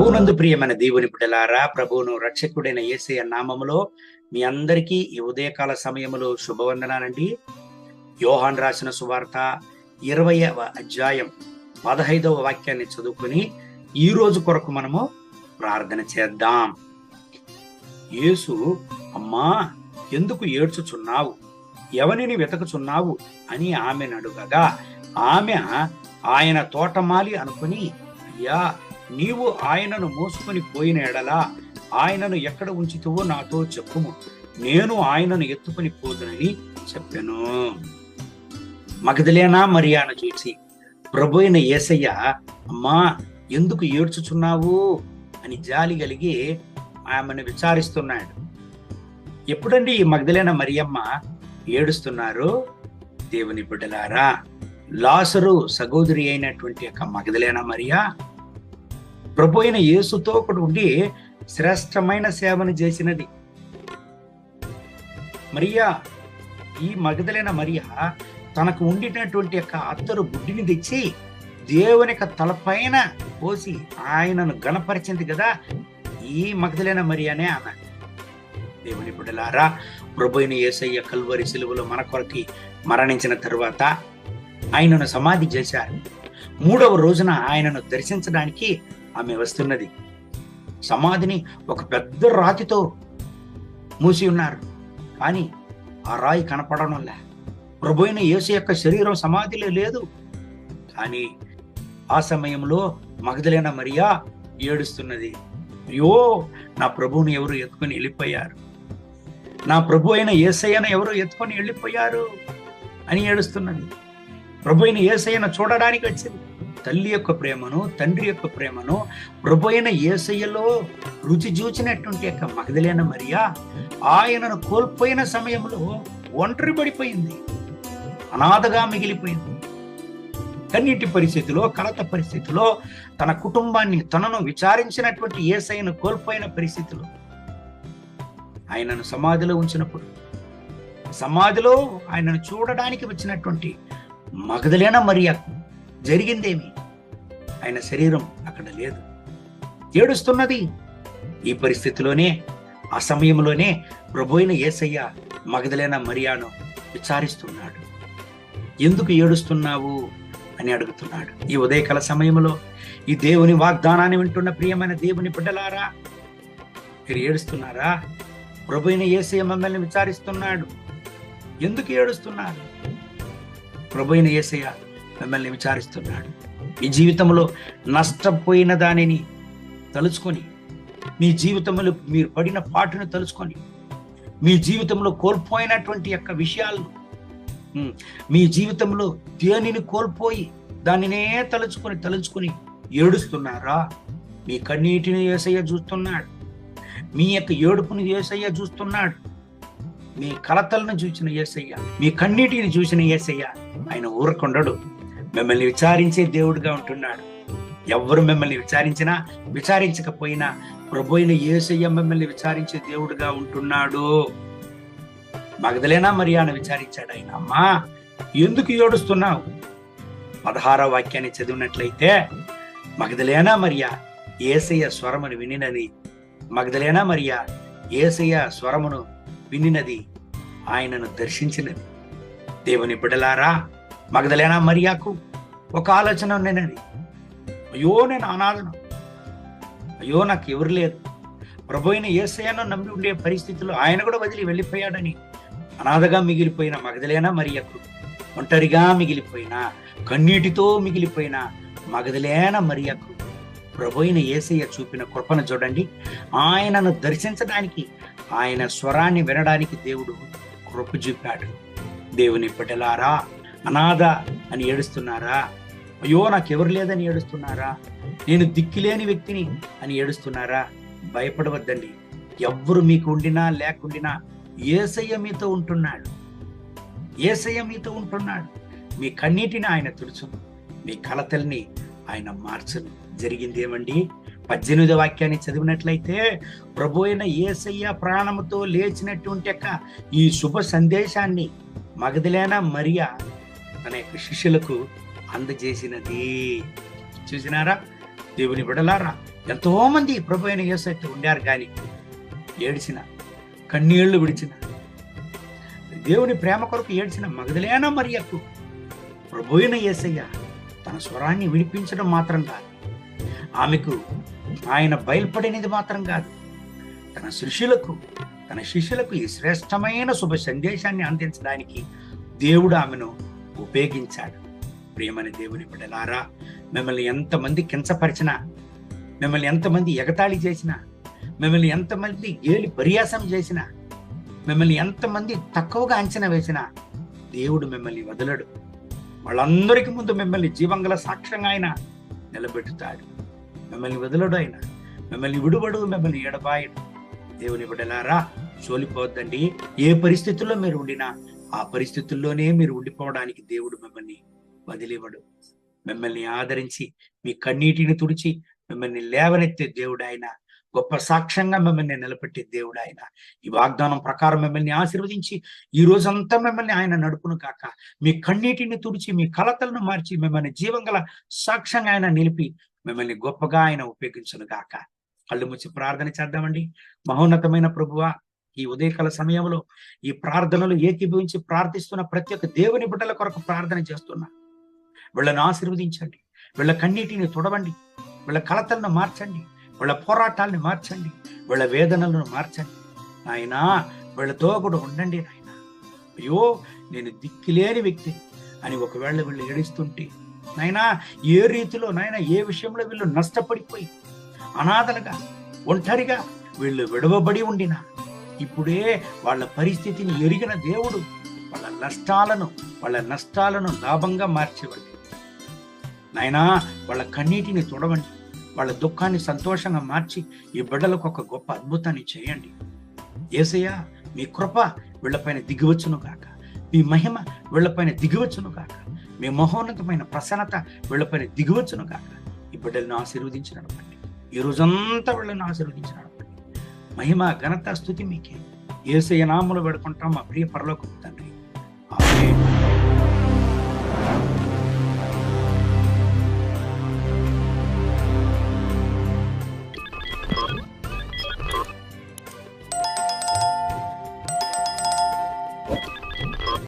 ప్రభువునందు ప్రియమైన దేవుని బిడ్డలారా ప్రభువును రక్షకుడైన యేసయ్య నామములో మీ అందరికీ ఈ ఉదయకాల సమయములో శుభవందనాలండి. యోహాన్ రాసిన సువార్త ఇరవయవ అధ్యాయం పదహైదవ వాక్యాన్ని చదువుకుని ఈ రోజు కొరకు మనము ప్రార్థన చేద్దాం. యేసు అమ్మా ఎందుకు ఏడ్చుచున్నావు? ఎవనిని వెతకుచున్నావు? అని ఆమెను అడుగగా ఆమె ఆయన తోటమాలి అనుకుని అయ్యా నీవు ఆయనను మోసుకొని పోయిన ఎడలా ఆయనను ఎక్కడ ఉంచుతావో నాతో చెప్పుము. నేను ఆయనను ఎత్తుకొని పోదునని చెప్పాను. మగధలేనా మరియాను చూసి ప్రభు అయిన ఏసయ్య అమ్మా ఎందుకు ఏడ్చుచున్నావు? అని జాలి కలిగి ఆమెను విచారిస్తున్నాడు. ఎప్పుడండి ఈ మగధలేన మరియమ్మ ఏడుస్తున్నారు? దేవుని బిడ్డలారా లాసరు సహోదరి అయినటువంటి యొక్క మగధలేన మరియా? ప్రభు అయిన యేసుతో ఒకటి ఉండి శ్రేష్టమైన సేవను చేసినది. మరియా ఈ మగధలైన మరియా తనకు ఉండినటువంటి యొక్క అత్తరు బుడ్డిని తెచ్చి దేవుని యొక్క తలపైన పోసి ఆయనను గణపరిచింది కదా ఈ మగధలైన మరియానే ఆమె దేవుని బిడ్డలారా ప్రభు అయిన యేసయ్య కల్వరి సిలువలో మన కొరకి మరణించిన తరువాత ఆయనను సమాధి చేశారు. మూడవ రోజున ఆయనను దర్శించడానికి ఆమె వస్తున్నది. సమాధిని ఒక పెద్ద రాతితో మూసి ఉన్నారు. కానీ ఆ రాయి కనపడడం లే ప్రభు అయిన యేసు యొక్క శరీరం సమాధిలో లేదు. కానీ ఆ సమయంలో మగధలైన మరియా ఏడుస్తున్నది. అయ్యో నా ప్రభువుని ఎవరు ఎత్తుకొని వెళ్ళిపోయారు? నా ప్రభు అయిన ఏసయ్యను ఎవరు ఎత్తుకొని వెళ్ళిపోయారు? అని ఏడుస్తున్నది. ప్రభు అయిన ఏసయ్యను చూడడానికి వచ్చింది. తల్లి యొక్క ప్రేమను తండ్రి యొక్క ప్రేమను ప్రభు అయిన ఏసయ్యలో రుచి చూచినటువంటి యొక్క మగధలేన మరియా ఆయనను కోల్పోయిన సమయంలో ఒంటరి పడిపోయింది. అనాథగా మిగిలిపోయింది. కన్నీటి పరిస్థితిలో కలత పరిస్థితిలో తన కుటుంబాన్ని తనను విచారించినటువంటి ఏసయ్యను కోల్పోయిన పరిస్థితిలో ఆయనను సమాధిలో ఉంచినప్పుడు సమాధిలో ఆయనను చూడడానికి వచ్చినటువంటి మగధలేన మరియాకు జరిగిందేమి? ఆయన శరీరం అక్కడ లేదు. ఏడుస్తున్నది? ఈ పరిస్థితిలోనే ఆ సమయంలోనే ప్రభు ఏసయ్య మగధలేన మరియాను విచారిస్తున్నాడు. ఎందుకు ఏడుస్తున్నావు? అని అడుగుతున్నాడు. ఈ ఉదయకాల సమయంలో ఈ దేవుని వాగ్దానాన్ని వింటున్న ప్రియమైన దేవుని బిడ్డలారా మీరు ఏడుస్తున్నారా? ప్రభు ఏసయ్య మమ్మల్ని విచారిస్తున్నాడు. ఎందుకు ఏడుస్తున్నారు? ప్రభు ఏసయ్య మిమ్మల్ని విచారిస్తున్నాడు. మీ జీవితంలో నష్టపోయిన దానిని తలుచుకొని మీ జీవితంలో మీరు పడిన పాటును తలుచుకొని మీ జీవితంలో కోల్పోయినటువంటి యొక్క విషయాలను మీ జీవితంలో దేనిని కోల్పోయి దానినే తలుచుకొని తలుచుకొని ఏడుస్తున్నారా? మీ కన్నీటిని ఏసయ్య చూస్తున్నాడు. మీ యొక్క ఏడుపుని ఏసయ్య చూస్తున్నాడు. మీ కలతలను చూసిన ఏసయ్య మీ కన్నీటిని చూసిన ఏసయ్య ఆయన ఊరకుండడు. మిమ్మల్ని విచారించే దేవుడిగా ఉంటున్నాడు. ఎవ్వరు మిమ్మల్ని విచారించినా విచారించకపోయినా ప్రభు అయిన యేసయ్య మిమ్మల్ని విచారించే దేవుడిగా ఉంటున్నాడు. మగదలేనా మరియాను విచారించాడు ఆయన. అమ్మా ఎందుకు ఏడుస్తున్నావు? పదహారవ వాక్యాన్ని చదివినట్లయితే మగదలేనా మరియా ఏసయ్య స్వరమును వినినది. మగదలేనా మరియా ఏసయ్య స్వరమును వినినది. ఆయనను దర్శించినది. దేవుని బిడలారా మగదలేనా మరియాకు? ఒక ఆలోచన నేనండి అయ్యో నేను అనాథను. అయ్యో నాకు ఎవరు లేదు ప్రభు అయిన ఏసయ్యను నమ్మి ఉండే పరిస్థితుల్లో ఆయన కూడా వదిలి వెళ్ళిపోయాడని. అనాథగా మిగిలిపోయిన మగదలేనా మరియకు? ఒంటరిగా మిగిలిపోయిన కన్నీటితో మిగిలిపోయిన మగదలేన మరియకు? ప్రభు అయిన ఏసయ్య చూపిన కృపను చూడండి. ఆయనను దర్శించడానికి ఆయన స్వరాన్ని వినడానికి దేవుడు కృప చూపాడు. దేవుని బిడ్డలారా అనాథ అని ఏడుస్తున్నారా? అయ్యో నాకెవరు లేదని ఏడుస్తున్నారా? నేను దిక్కులేని వ్యక్తిని అని ఏడుస్తున్నారా? భయపడవద్దండి. ఎవ్వరు మీకు ఉండినా లేకుండినా ఏసయ్య మీతో ఉంటున్నాడు. ఏసయ్య మీతో ఉంటున్నాడు. మీ కన్నీటిని ఆయన తుడుచును. మీ కలతల్ని ఆయన మార్చును. జరిగింది ఏమండి పద్దెనిమిది వాక్యాన్ని చదివినట్లయితే ప్రభు అయిన ఏసయ్య ప్రాణముతో లేచినట్టు యొక్క ఈ శుభ సందేశాన్ని మగదిలేన మరియా తన యొక్క శిష్యులకు అందజేసినది. చూసినారా? దేవుని బిడలారా ఎంతోమంది ప్రభు అయిన యేసైతే ఉండారు కానీ ఏడిచిన కన్నీళ్ళు విడిచిన దేవుని ప్రేమ కొరకు ఏడ్చిన మగధలేన మరియకు ప్రభు అయిన యేసయ్య తన స్వరాన్ని విడిపించడం మాత్రం కాదు. ఆమెకు ఆయన బయలుపడినది మాత్రం కాదు. తన శిష్యులకు తన శిష్యులకు ఈ శ్రేష్టమైన శుభ సందేశాన్ని అందించడానికి దేవుడు ఆమెను ఉపయోగించాడు. ప్రియమని దేవుని బిడ్డలారా మిమ్మల్ని ఎంతమంది కించపరిచినా మిమ్మల్ని ఎంతమంది ఎగతాళి చేసినా మిమ్మల్ని ఎంతమంది గేలి పర్యాసం చేసినా మిమ్మల్ని ఎంతమంది తక్కువగా అంచనా వేసినా దేవుడు మిమ్మల్ని వదలడు. వాళ్ళందరికీ ముందు మిమ్మల్ని జీవంగల సాక్ష్యంగా ఆయన నిలబెట్టుతాడు. మిమ్మల్ని వదలడు ఆయన. మిమ్మల్ని విడువడు మిమ్మల్ని ఎడబాయడు దేవుని బిడ్డలారా సోలిపోద్దండి. ఏ పరిస్థితుల్లో మీరు ఉండినా ఆ పరిస్థితుల్లోనే మీరు ఉండిపోవడానికి దేవుడు మిమ్మల్ని వదిలివ్వడు మిమ్మల్ని ఆదరించి మీ కన్నీటిని తుడిచి మిమ్మల్ని లేవనెత్తే దేవుడు ఆయన. గొప్ప సాక్ష్యంగా మిమ్మల్ని నిలబెట్టే దేవుడు ఆయన. ఈ వాగ్దానం ప్రకారం మిమ్మల్ని ఆశీర్వదించి ఈ రోజంతా మిమ్మల్ని ఆయన నడుపును కాక మీ కన్నీటిని తుడిచి మీ కలతలను మార్చి మిమ్మల్ని జీవంగల సాక్ష్యంగా ఆయన నిలిపి మిమ్మల్ని గొప్పగా ఆయన ఉపయోగించును గాక. కళ్ళు ముచ్చి ప్రార్థన చేద్దామండి. మహోన్నతమైన ప్రభువా ఈ ఉదయకాల సమయంలో ఈ ప్రార్థనలు ఏకీభవించి ప్రార్థిస్తున్న ప్రతి ఒక్క దేవుని బిడ్డల కొరకు ప్రార్థన చేస్తున్నా. వీళ్ళను ఆశీర్వదించండి. వీళ్ళ కన్నీటిని తొడవండి. వీళ్ళ కలతలను మార్చండి. వీళ్ళ పోరాటాలను మార్చండి. వీళ్ళ వేదనలను మార్చండి. నాయనా వీళ్ళతో కూడా ఉండండి నాయన. అయ్యో నేను దిక్కులేని వ్యక్తి అని ఒకవేళ వీళ్ళు ఏడుస్తుంటే నాయనా ఏ రీతిలో నాయన ఏ విషయంలో వీళ్ళు నష్టపడిపోయి అనాథలుగా ఒంటరిగా వీళ్ళు విడవబడి ఉండినా ఇప్పుడే వాళ్ళ పరిస్థితిని ఎరిగిన దేవుడు వాళ్ళ నష్టాలను వాళ్ళ నష్టాలను లాభంగా మార్చేవాడు. నాయనా వాళ్ళ కన్నీటిని చూడవండి వాళ్ళ దుఃఖాన్ని సంతోషంగా మార్చి ఈ బిడ్డలకు ఒక గొప్ప అద్భుతాన్ని చేయండి. ఏసయ్యా మీ కృప వీళ్ళపైన దిగివచ్చును కాక మీ మహిమ వీళ్ళపైన దిగివచ్చును కాక మీ మహోన్నతమైన ప్రసన్నత వీళ్ళపైన దిగివచ్చును కాక ఈ బిడ్డలను ఆశీర్వదించి నడపండి ఈ రోజంతా వీళ్ళని ఆశీర్వదించి మహిమ ఘనత స్థుతి మీకే. ఏసయ నామలు పెడుకుంటాం మా ప్రియ పరలోకి తండ్రి. ఆమె